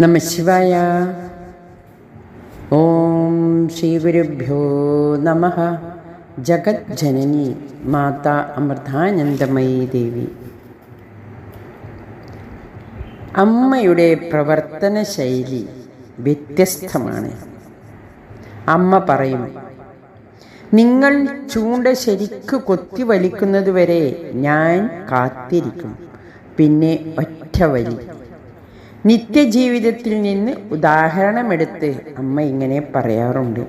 നമ ശിവായ. ഓം ശ്രീ ഗുരുഭ്യോ നമ. ജഗജ്ജനനി മാതാ അമൃതാനന്ദമയി ദേവി. അമ്മയുടെ പ്രവർത്തന ശൈലി വ്യത്യസ്തമാണ്. അമ്മ പറയും നിങ്ങൾ ചൂണ്ട ശരിക്ക് കൊത്തി വലിക്കുന്നതുവരെ ഞാൻ കാത്തിരിക്കും. പിന്നെ ഒറ്റ വലി നിത്യജീവിതത്തിൽ നിന്ന് ഉദാഹരണമെടുത്ത് അമ്മ ഇങ്ങനെ പറയാറുണ്ട്.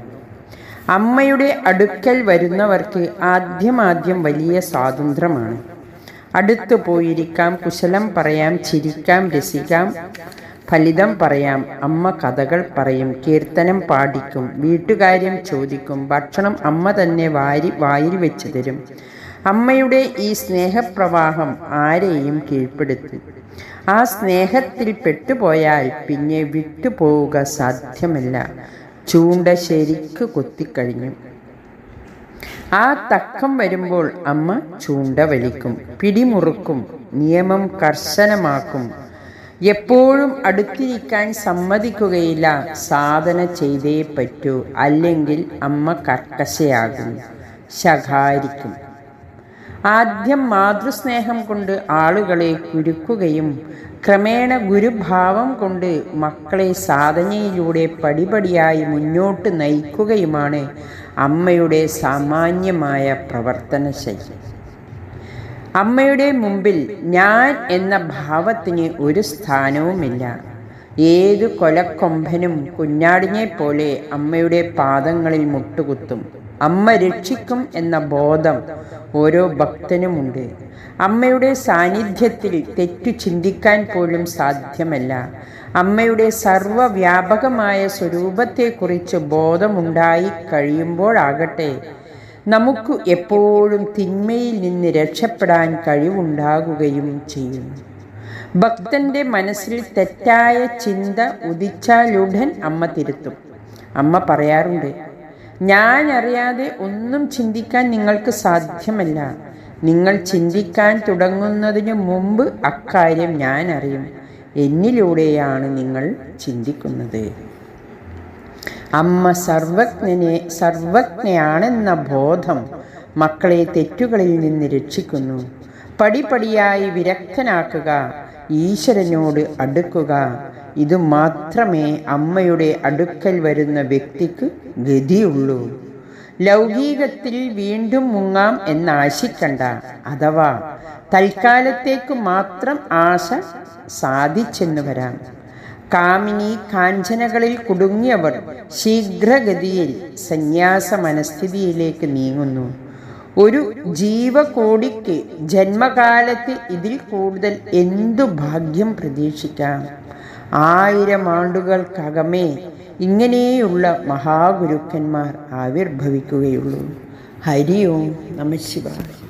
അമ്മയുടെ അടുക്കൽ വരുന്നവർക്ക് ആദ്യമാദ്യം വലിയ സ്വാതന്ത്ര്യമാണ്. അടുത്തു പോയിരിക്കാം കുശലം പറയാം ചിരിക്കാം രസിക്കാം ഫലിതം പറയാം അമ്മ കഥകൾ പറയും കീർത്തനം പാടിക്കും വീട്ടുകാര്യം ചോദിക്കും ഭക്ഷണം അമ്മ തന്നെ വാരി വായിൽ വെച്ച് തരും. അമ്മയുടെ ഈ സ്നേഹപ്രവാഹം ആരെയും കീഴ്പ്പെടുത്തി. ആ സ്നേഹത്തിൽ പെട്ടുപോയാൽ പിന്നെ വിട്ടുപോവുക സാധ്യമല്ല. ചൂണ്ട ശരിക്ക് കൊത്തിക്കഴിഞ്ഞു. ആ തക്കം വരുമ്പോൾ അമ്മ ചൂണ്ട വലിക്കും പിടിമുറുക്കും നിയമം കർശനമാക്കും. എപ്പോഴും അടുത്തിരിക്കാൻ സമ്മതിക്കുകയില്ല. സാധന ചെയ്തേ പറ്റൂ. അല്ലെങ്കിൽ അമ്മ കർക്കശയാകും ശകാരിക്കും. ആദ്യം മാതൃസ്നേഹം കൊണ്ട് ആളുകളെ കുരുക്കുകയും ക്രമേണ ഗുരുഭാവം കൊണ്ട് മക്കളെ സാധനയിലൂടെ പടിപടിയായി മുന്നോട്ട് നയിക്കുകയുമാണ് അമ്മയുടെ സാമാന്യമായ പ്രവർത്തന ശൈലി അമ്മയുടെ മുമ്പിൽ ഞാൻ എന്ന ഭാവത്തിന് ഒരു സ്ഥാനവുമില്ല. ഏതു കൊലക്കൊമ്പനും കുഞ്ഞാടിനെ പോലെ അമ്മയുടെ പാദങ്ങളിൽ മുട്ടുകുത്തും. അമ്മ രക്ഷിക്കും എന്ന ബോധം ഓരോ ഭക്തനുമുണ്ട്. അമ്മയുടെ സാന്നിധ്യത്തിൽ തെറ്റു ചിന്തിക്കാൻ പോലും സാധ്യമല്ല. അമ്മയുടെ സർവവ്യാപകമായ സ്വരൂപത്തെക്കുറിച്ച് ബോധമുണ്ടായി കഴിയുമ്പോഴാകട്ടെ നമുക്ക് എപ്പോഴും തിന്മയിൽ നിന്ന് രക്ഷപ്പെടാൻ കഴിവുണ്ടാകുകയും ചെയ്യുന്നു ഭക്തന്റെ മനസ്സിൽ തെറ്റായ ചിന്ത ഉദിച്ചാലുടൻ അമ്മ തിരുത്തും. അമ്മ പറയാറുണ്ട് ഞാൻ അറിയാതെ ഒന്നും ചിന്തിക്കാൻ നിങ്ങൾക്ക് സാധ്യമല്ല. നിങ്ങൾ ചിന്തിക്കാൻ തുടങ്ങുന്നതിന് മുമ്പ് അക്കാര്യം ഞാൻ അറിയും എന്നിലൂടെയാണ് നിങ്ങൾ ചിന്തിക്കുന്നത്. അമ്മ സർവജ്ഞനെ സർവജ്ഞയാണെന്ന ബോധം മക്കളെ തെറ്റുകളിൽ നിന്ന് രക്ഷിക്കുന്നു. പടിപടിയായി വിരക്തനാക്കുക ഈശ്വരനോട് അടുക്കുക. ഇത് മാത്രമേ അമ്മയുടെ അടുക്കൽ വരുന്ന വ്യക്തിക്ക് ഗതിയുള്ളൂ. ലൗകികത്തിൽ വീണ്ടും മുങ്ങാം എന്നാശിക്കണ്ട അഥവാ തൽക്കാലത്തേക്ക് മാത്രം ആശ സാധിച്ചെന്നു വരാം. കാമിനി കാഞ്ചനകളിൽ കുടുങ്ങിയവർ ശീഘ്രഗതിയിൽ സന്യാസ മനസ്ഥിതിയിലേക്ക് നീങ്ങുന്നു. ഒരു ജീവകോടിക്ക് ജന്മകാലത്ത് ഇതിൽ കൂടുതൽ എന്തു ഭാഗ്യം പ്രതീക്ഷിക്കാം? ആയിരം ആണ്ടുകൾക്കകമേ ഇങ്ങനെയുള്ള മഹാഗുരുക്കന്മാർ ആവിർഭവിക്കുകയുള്ളൂ. ഹരി ഓം നമ ശിവായ.